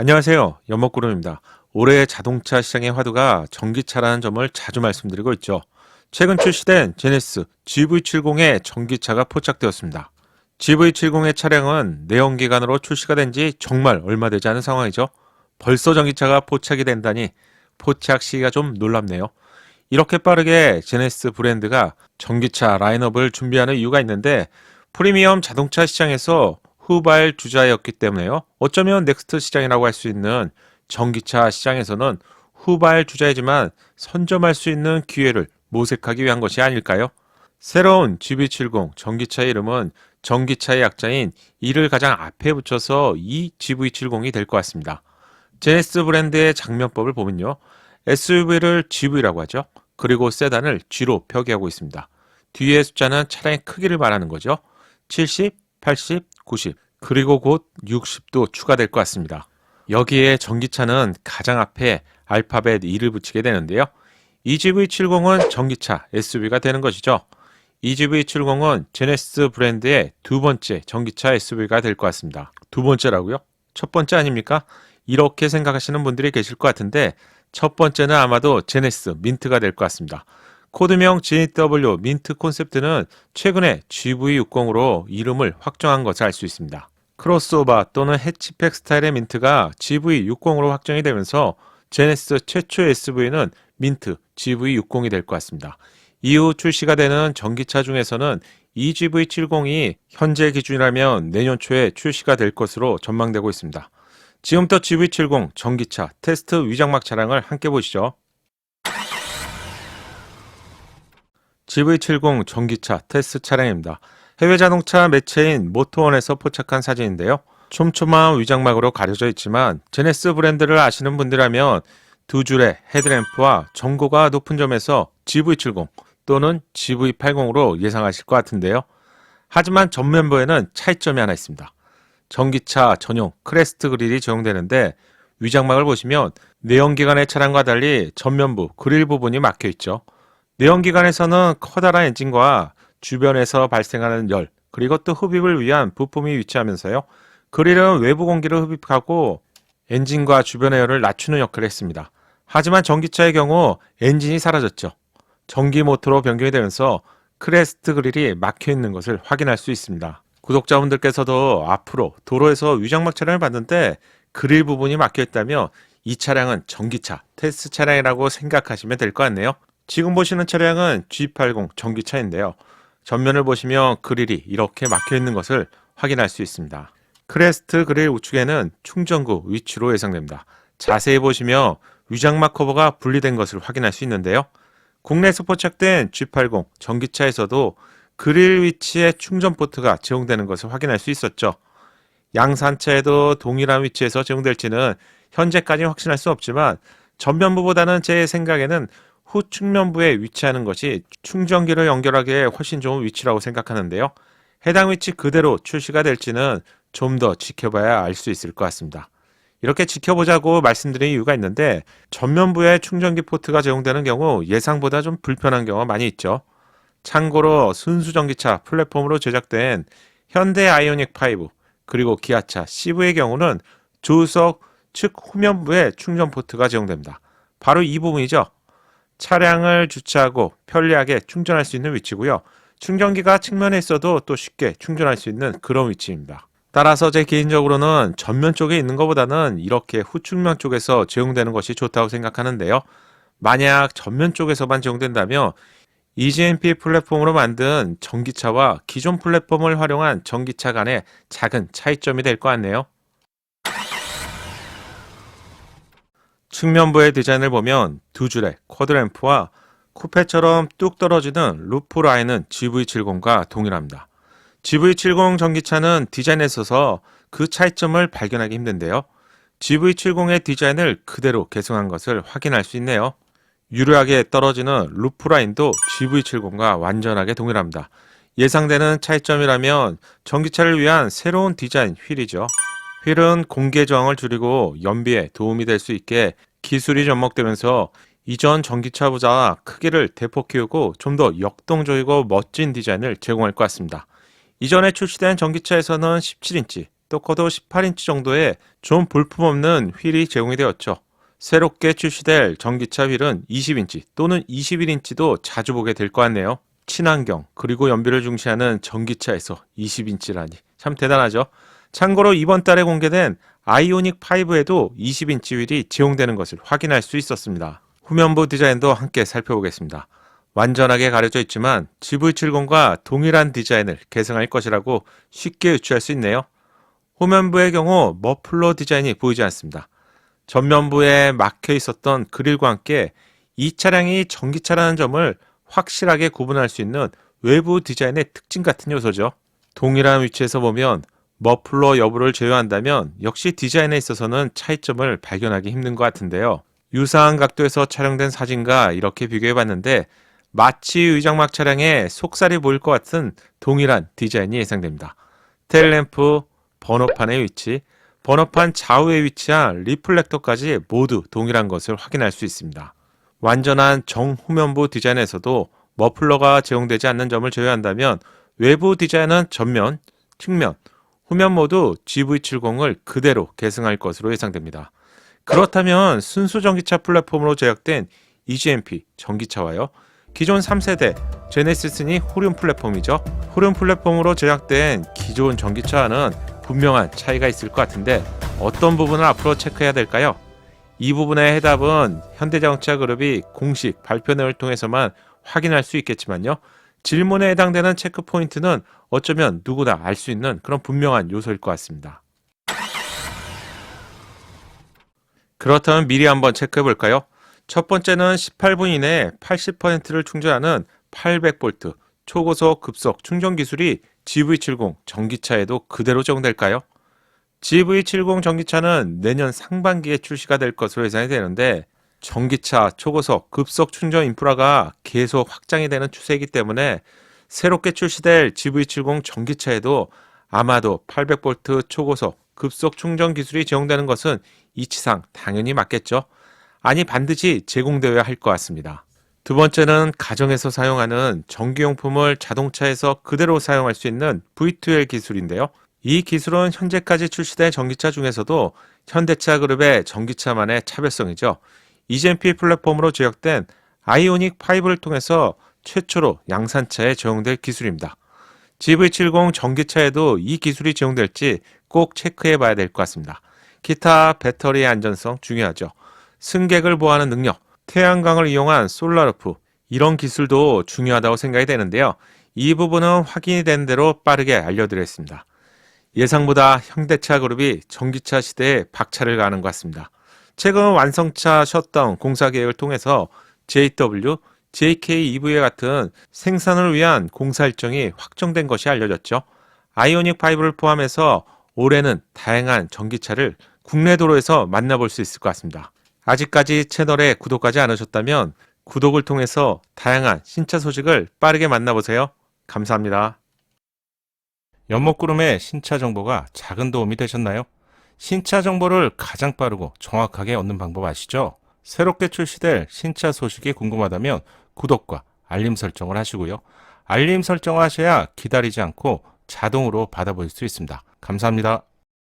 안녕하세요. 연목구름입니다. 올해 자동차 시장의 화두가 전기차라는 점을 자주 말씀드리고 있죠. 최근 출시된 제네스 GV70의 전기차가 포착되었습니다. GV70의 차량은 내연기관으로 출시가 된 지 정말 얼마 되지 않은 상황이죠. 벌써 전기차가 포착이 된다니 포착 시기가 좀 놀랍네요. 이렇게 빠르게 제네스 브랜드가 전기차 라인업을 준비하는 이유가 있는데 프리미엄 자동차 시장에서 후발 주자였기 때문에요. 어쩌면 넥스트 시장이라고 할 수 있는 전기차 시장에서는 후발 주자이지만 선점할 수 있는 기회를 모색하기 위한 것이 아닐까요? 새로운 GV70 전기차의 이름은 전기차의 약자인 이를 가장 앞에 붙여서 이 GV70이 될 것 같습니다. 제네스 브랜드의 장면법을 보면요. SUV를 GV라고 하죠. 그리고 세단을 G로 표기하고 있습니다. 뒤의 숫자는 차량의 크기를 말하는 거죠. 70, 80, 90, 그리고 곧 60도 추가될 것 같습니다. 여기에 전기차는 가장 앞에 알파벳 2를 붙이게 되는데요. EGV70은 전기차 SUV가 되는 것이죠. EGV70은 제네시스 브랜드의 두 번째 전기차 SUV가 될 것 같습니다. 두 번째라고요? 첫 번째 아닙니까? 이렇게 생각하시는 분들이 계실 것 같은데 첫 번째는 아마도 제네시스 민트가 될 것 같습니다. 코드명 GW 민트 콘셉트는 최근에 GV60으로 이름을 확정한 것을 알 수 있습니다. 크로스오버 또는 해치팩 스타일의 민트가 GV60으로 확정이 되면서 제네시스 최초 SUV는 민트 GV60이 될 것 같습니다. 이후 출시가 되는 전기차 중에서는 이 GV70이 현재 기준이라면 내년 초에 출시가 될 것으로 전망되고 있습니다. 지금부터 GV70 전기차 테스트 위장막 차량을 함께 보시죠. GV70 전기차 테스트 차량입니다. 해외 자동차 매체인 모토원에서 포착한 사진인데요. 촘촘한 위장막으로 가려져 있지만 제네스 브랜드를 아시는 분들이라면 두 줄의 헤드램프와 전고가 높은 점에서 GV70 또는 GV80으로 예상하실 것 같은데요. 하지만 전면부에는 차이점이 하나 있습니다. 전기차 전용 크레스트 그릴이 적용되는데 위장막을 보시면 내연기관의 차량과 달리 전면부 그릴 부분이 막혀 있죠. 내연기관에서는 커다란 엔진과 주변에서 발생하는 열 그리고 또 흡입을 위한 부품이 위치하면서요. 그릴은 외부 공기를 흡입하고 엔진과 주변의 열을 낮추는 역할을 했습니다. 하지만 전기차의 경우 엔진이 사라졌죠. 전기 모터로 변경이 되면서 크레스트 그릴이 막혀 있는 것을 확인할 수 있습니다. 구독자분들께서도 앞으로 도로에서 위장막 차량을 봤는데 그릴 부분이 막혀 있다면 이 차량은 전기차 테스트 차량이라고 생각하시면 될 것 같네요. 지금 보시는 차량은 G80 전기차인데요. 전면을 보시면 그릴이 이렇게 막혀 있는 것을 확인할 수 있습니다. 크레스트 그릴 우측에는 충전구 위치로 예상됩니다. 자세히 보시면 위장막 커버가 분리된 것을 확인할 수 있는데요. 국내에서 포착된 G80 전기차에서도 그릴 위치에 충전 포트가 제공되는 것을 확인할 수 있었죠. 양산차에도 동일한 위치에서 제공될지는 현재까지 확신할 수 없지만 전면부보다는 제 생각에는 후 측면부에 위치하는 것이 충전기를 연결하기에 훨씬 좋은 위치라고 생각하는데요. 해당 위치 그대로 출시가 될지는 좀 더 지켜봐야 알 수 있을 것 같습니다. 이렇게 지켜보자고 말씀드린 이유가 있는데 전면부에 충전기 포트가 제공되는 경우 예상보다 좀 불편한 경우가 많이 있죠. 참고로 순수 전기차 플랫폼으로 제작된 현대 아이오닉 5 그리고 기아차 CV의 경우는 조수석 측 후면부에 충전 포트가 제공됩니다. 바로 이 부분이죠. 차량을 주차하고 편리하게 충전할 수 있는 위치고요. 충전기가 측면에 있어도 또 쉽게 충전할 수 있는 그런 위치입니다. 따라서 제 개인적으로는 전면 쪽에 있는 것보다는 이렇게 후측면 쪽에서 제공되는 것이 좋다고 생각하는데요. 만약 전면 쪽에서만 제공된다면 EGMP 플랫폼으로 만든 전기차와 기존 플랫폼을 활용한 전기차 간의 작은 차이점이 될 것 같네요. 측면부의 디자인을 보면 두 줄의 쿼드램프와 쿠페처럼 뚝 떨어지는 루프 라인은 GV70과 동일합니다. GV70 전기차는 디자인에 있어서 그 차이점을 발견하기 힘든데요. GV70의 디자인을 그대로 개성한 것을 확인할 수 있네요. 유려하게 떨어지는 루프 라인도 GV70과 완전하게 동일합니다. 예상되는 차이점이라면 전기차를 위한 새로운 디자인 휠이죠. 휠은 공개 저항을 줄이고 연비에 도움이 될 수 있게 기술이 접목되면서 이전 전기차보다 크기를 대폭 키우고 좀 더 역동적이고 멋진 디자인을 제공할 것 같습니다. 이전에 출시된 전기차에서는 17인치, 또 커도 18인치 정도의 좀 볼품없는 휠이 제공이 되었죠. 새롭게 출시될 전기차 휠은 20인치 또는 21인치도 자주 보게 될 것 같네요. 친환경 그리고 연비를 중시하는 전기차에서 20인치라니 참 대단하죠. 참고로 이번 달에 공개된 아이오닉 5에도 20인치 휠이 제공되는 것을 확인할 수 있었습니다. 후면부 디자인도 함께 살펴보겠습니다. 완전하게 가려져 있지만 GV70과 동일한 디자인을 계승할 것이라고 쉽게 유추할 수 있네요. 후면부의 경우 머플러 디자인이 보이지 않습니다. 전면부에 막혀 있었던 그릴과 함께 이 차량이 전기차라는 점을 확실하게 구분할 수 있는 외부 디자인의 특징 같은 요소죠. 동일한 위치에서 보면 머플러 여부를 제외한다면 역시 디자인에 있어서는 차이점을 발견하기 힘든 것 같은데요. 유사한 각도에서 촬영된 사진과 이렇게 비교해 봤는데 마치 의장막 차량의 속살이 보일 것 같은 동일한 디자인이 예상됩니다. 테일램프, 번호판의 위치, 번호판 좌우에 위치한 리플렉터까지 모두 동일한 것을 확인할 수 있습니다. 완전한 정후면부 디자인에서도 머플러가 제공되지 않는 점을 제외한다면 외부 디자인은 전면, 측면, 후면 모두 GV70을 그대로 계승할 것으로 예상됩니다. 그렇다면 순수 전기차 플랫폼으로 제작된 EGMP 전기차와요. 기존 3세대 제네시스니 호륜 플랫폼이죠. 호륜 플랫폼으로 제작된 기존 전기차와는 분명한 차이가 있을 것 같은데 어떤 부분을 앞으로 체크해야 될까요? 이 부분의 해답은 현대자동차 그룹이 공식 발표 내용을 통해서만 확인할 수 있겠지만요. 질문에 해당되는 체크 포인트는 어쩌면 누구나 알 수 있는 그런 분명한 요소일 것 같습니다. 그렇다면 미리 한번 체크해 볼까요? 첫 번째는 18분 이내에 80%를 충전하는 800V 초고속 급속 충전 기술이 GV70 전기차에도 그대로 적용될까요? GV70 전기차는 내년 상반기에 출시가 될 것으로 예상이 되는데 전기차 초고속 급속 충전 인프라가 계속 확장이 되는 추세이기 때문에 새롭게 출시될 GV70 전기차에도 아마도 800V 초고속 급속 충전 기술이 제공되는 것은 이치상 당연히 맞겠죠. 아니 반드시 제공되어야 할 것 같습니다. 두 번째는 가정에서 사용하는 전기용품을 자동차에서 그대로 사용할 수 있는 V2L 기술인데요. 이 기술은 현재까지 출시된 전기차 중에서도 현대차 그룹의 전기차만의 차별성이죠. 이젠피 플랫폼으로 제작된 아이오닉 5를 통해서 최초로 양산차에 적용될 기술입니다. GV70 전기차에도 이 기술이 적용될지 꼭 체크해 봐야 될 것 같습니다. 기타 배터리의 안전성 중요하죠. 승객을 보호하는 능력, 태양광을 이용한 솔라루프 이런 기술도 중요하다고 생각이 되는데요. 이 부분은 확인이 된 대로 빠르게 알려드리겠습니다. 예상보다 현대차 그룹이 전기차 시대에 박차를 가는 것 같습니다. 최근 완성차 셧다운 공사 계획을 통해서 JW, JK EV와 같은 생산을 위한 공사 일정이 확정된 것이 알려졌죠. 아이오닉 5를 포함해서 올해는 다양한 전기차를 국내 도로에서 만나볼 수 있을 것 같습니다. 아직까지 채널에 구독하지 않으셨다면 구독을 통해서 다양한 신차 소식을 빠르게 만나보세요. 감사합니다. 연목구름의 신차 정보가 작은 도움이 되셨나요? 신차 정보를 가장 빠르고 정확하게 얻는 방법 아시죠? 새롭게 출시될 신차 소식이 궁금하다면 구독과 알림 설정을 하시고요. 알림 설정을 하셔야 기다리지 않고 자동으로 받아볼 수 있습니다. 감사합니다.